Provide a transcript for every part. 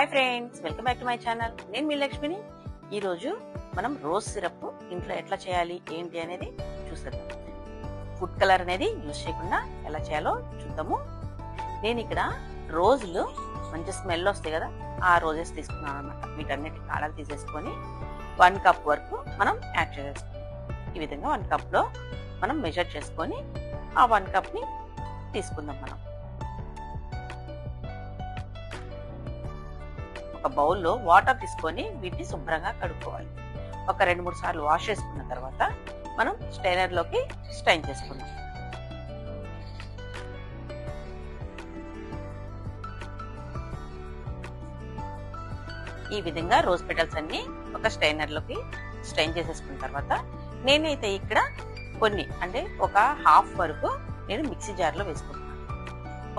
Hi friends welcome back to my channel నేను మీ లక్ష్మిని. ఈరోజు మనం రోజ్ సిరప్ ఇంట్లో ఎట్లా చేయాలి ఏంటి అనేది చూసేద్దాం. ఫుడ్ కలర్ అనేది యూజ్ చేయకుండా ఎలా చేయాలో చూద్దాము. నేను ఇక్కడ రోజులు మంచి స్మెల్ వస్తాయి కదా ఆ రోజెస్ తీసుకున్నాను అనమాట వీటన్నిటి కాడలు తీసేసుకొని వన్ కప్ వరకు మనం యాడ్ చేసేసుకుంటాం ఈ విధంగా వన్ కప్లో మనం మెజర్ చేసుకొని ఆ వన్ కప్ని తీసుకుందాం మనం. ఒక బౌల్లో వాటర్ తీసుకొని వీటిని శుభ్రంగా కడుక్కోవాలి. ఒక రెండు మూడు సార్లు వాష్ చేసుకున్న తర్వాత మనం స్టైనర్లోకి స్టైన్ చేసుకుందాం. ఈ విధంగా రోజ్ పెటల్స్ అన్ని ఒక స్టైనర్లోకి స్టైన్ చేసేసుకున్న తర్వాత నేనైతే ఇక్కడ కొన్ని అంటే ఒక హాఫ్ వరకు నేను మిక్సీ జార్లో వేసుకుంటున్నాను.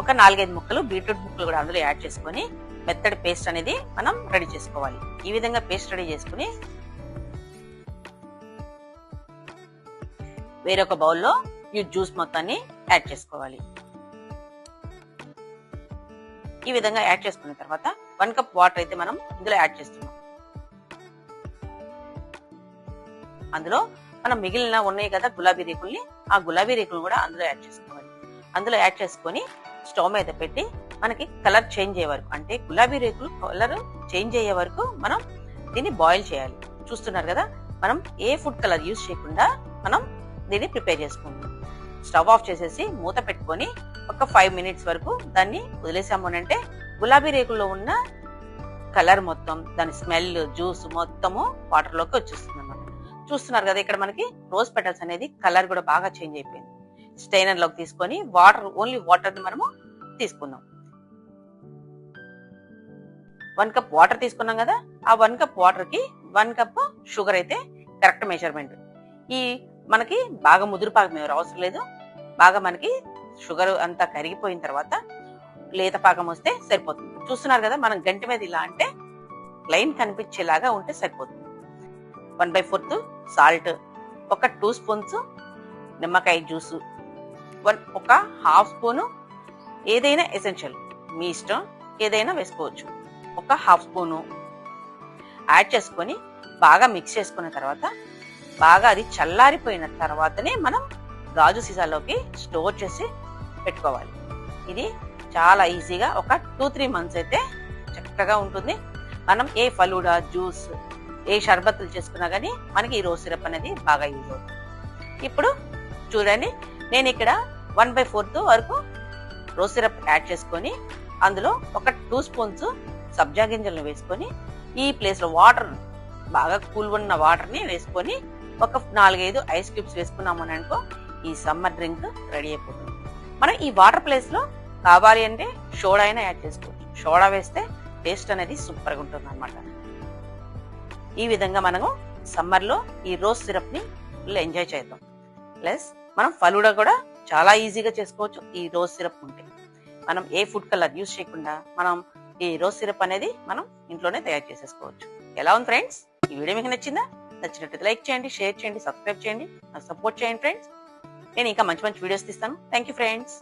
ఒక నాలుగైదు ముక్కలు బీట్రూట్ ముక్కలు కూడా అందులో యాడ్ చేసుకొని మెత్తడి పేస్ట్ అనేది మనం రెడీ చేసుకోవాలి. ఈ విధంగా పేస్ట్ రెడీ చేసుకుని వేరొక బౌల్లో ఈ జ్యూస్ మొత్తాన్ని యాడ్ చేసుకోవాలి. ఈ విధంగా యాడ్ చేసుకున్న తర్వాత వన్ కప్ వాటర్ అయితే మనం ఇందులో యాడ్ చేస్తున్నాం. అందులో మనం మిగిలిన ఉన్నాయి కదా గులాబీ రేకుల్ని ఆ గులాబీ రేకులు కూడా అందులో యాడ్ చేసుకోవాలి. అందులో యాడ్ చేసుకొని స్టవ్ మీద పెట్టి మనకి కలర్ చేంజ్ అయ్యే వరకు అంటే గులాబీ రేకులు కలర్ చేంజ్ అయ్యే వరకు మనం దీన్ని బాయిల్ చేయాలి. చూస్తున్నారు కదా మనం ఏ ఫుడ్ కలర్ యూజ్ చేయకుండా మనం దీన్ని ప్రిపేర్ చేసుకుంటాం స్టవ్ ఆఫ్ చేసేసి మూత పెట్టుకొని ఒక ఫైవ్ మినిట్స్ వరకు దాన్ని వదిలేసాము అని అంటే గులాబీ రేకుల్లో ఉన్న కలర్ మొత్తం దాని స్మెల్ జ్యూస్ మొత్తము వాటర్లోకి వచ్చేస్తుంది అనమాట చూస్తున్నారు కదా ఇక్కడ మనకి రోజ్ పెటల్స్ అనేది కలర్ కూడా బాగా చేంజ్ అయిపోయింది. స్టైనర్లోకి తీసుకొని వాటర్ ఓన్లీ వాటర్ని మనము తీసుకుందాం వన్ కప్ వాటర్ తీసుకున్నాం కదా ఆ వన్ కప్ వాటర్కి వన్ కప్ షుగర్ అయితే కరెక్ట్ మెజర్మెంట్ ఈ మనకి బాగా ముదురు పాకం ఎవరు అవసరం లేదు. బాగా మనకి షుగర్ అంతా కరిగిపోయిన తర్వాత లేత పాకం వస్తే సరిపోతుంది. చూస్తున్నారు కదా మనం గంట మీద ఇలా అంటే లైన్ కనిపించేలాగా ఉంటే సరిపోతుంది. వన్ బై ఫోర్త్ సాల్ట్ ఒక టూ స్పూన్స్ నిమ్మకాయ జ్యూసు వన్ ఒక హాఫ్ స్పూను ఏదైనా ఎసెన్షియల్ మీ ఇష్టం ఏదైనా వేసుకోవచ్చు. ఒక హాఫ్ స్పూను యాడ్ చేసుకొని బాగా మిక్స్ చేసుకున్న తర్వాత బాగా అది చల్లారిపోయిన తర్వాతనే మనం గాజు సీసాలోకి స్టోర్ చేసి పెట్టుకోవాలి. ఇది చాలా ఈజీగా ఒక టూ త్రీ మంత్స్ అయితే చక్కగా ఉంటుంది. మనం ఏ ఫలూడా జ్యూస్ ఏ షర్బత్తులు చేసుకున్నా కానీ మనకి ఈ రోజ్ సిరప్ అనేది బాగా యూజ్ అవుతుంది. ఇప్పుడు చూడండి నేను ఇక్కడ వన్ బై ఫోర్త్ వరకు రోజ్ సిరప్ యాడ్ చేసుకొని అందులో ఒక టూ స్పూన్స్ సబ్జా గింజలను వేసుకొని ఈ ప్లేస్లో వాటర్ బాగా కూల్ ఉన్న వాటర్ని వేసుకొని ఒక నాలుగైదు ఐస్ క్యూబ్స్ వేసుకున్నామని అనుకో ఈ సమ్మర్ డ్రింక్ రెడీ అయిపోతుంది. మనం ఈ వాటర్ ప్లేస్లో కావాలి అంటే సోడా అయినా యాడ్ చేసుకోవచ్చు. సోడా వేస్తే టేస్ట్ అనేది సూపర్గా ఉంటుంది అనమాట ఈ విధంగా మనము సమ్మర్లో ఈ రోజ్ సిరప్ని ఫుల్ ఎంజాయ్ చేద్దాం. ప్లస్ మనం ఫలూడా కూడా చాలా ఈజీగా చేసుకోవచ్చు ఈ రోజ్ సిరప్ ఉంటే. మనం ఏ ఫుడ్ కలర్ యూజ్ చేయకుండా మనం ఈ రోజ్ సిరప్ అనేది మనం ఇంట్లోనే తయారు చేసేసుకోవచ్చు. ఎలా ఉంది ఫ్రెండ్స్? ఈ వీడియో మీకు నచ్చిందా? నచ్చినట్లయితే లైక్ చేయండి షేర్ చేయండి సబ్స్క్రైబ్ చేయండి నాకు సపోర్ట్ చేయండి ఫ్రెండ్స్. నేను ఇంకా మంచి మంచి వీడియోస్ తీస్తాను. Thank you friends.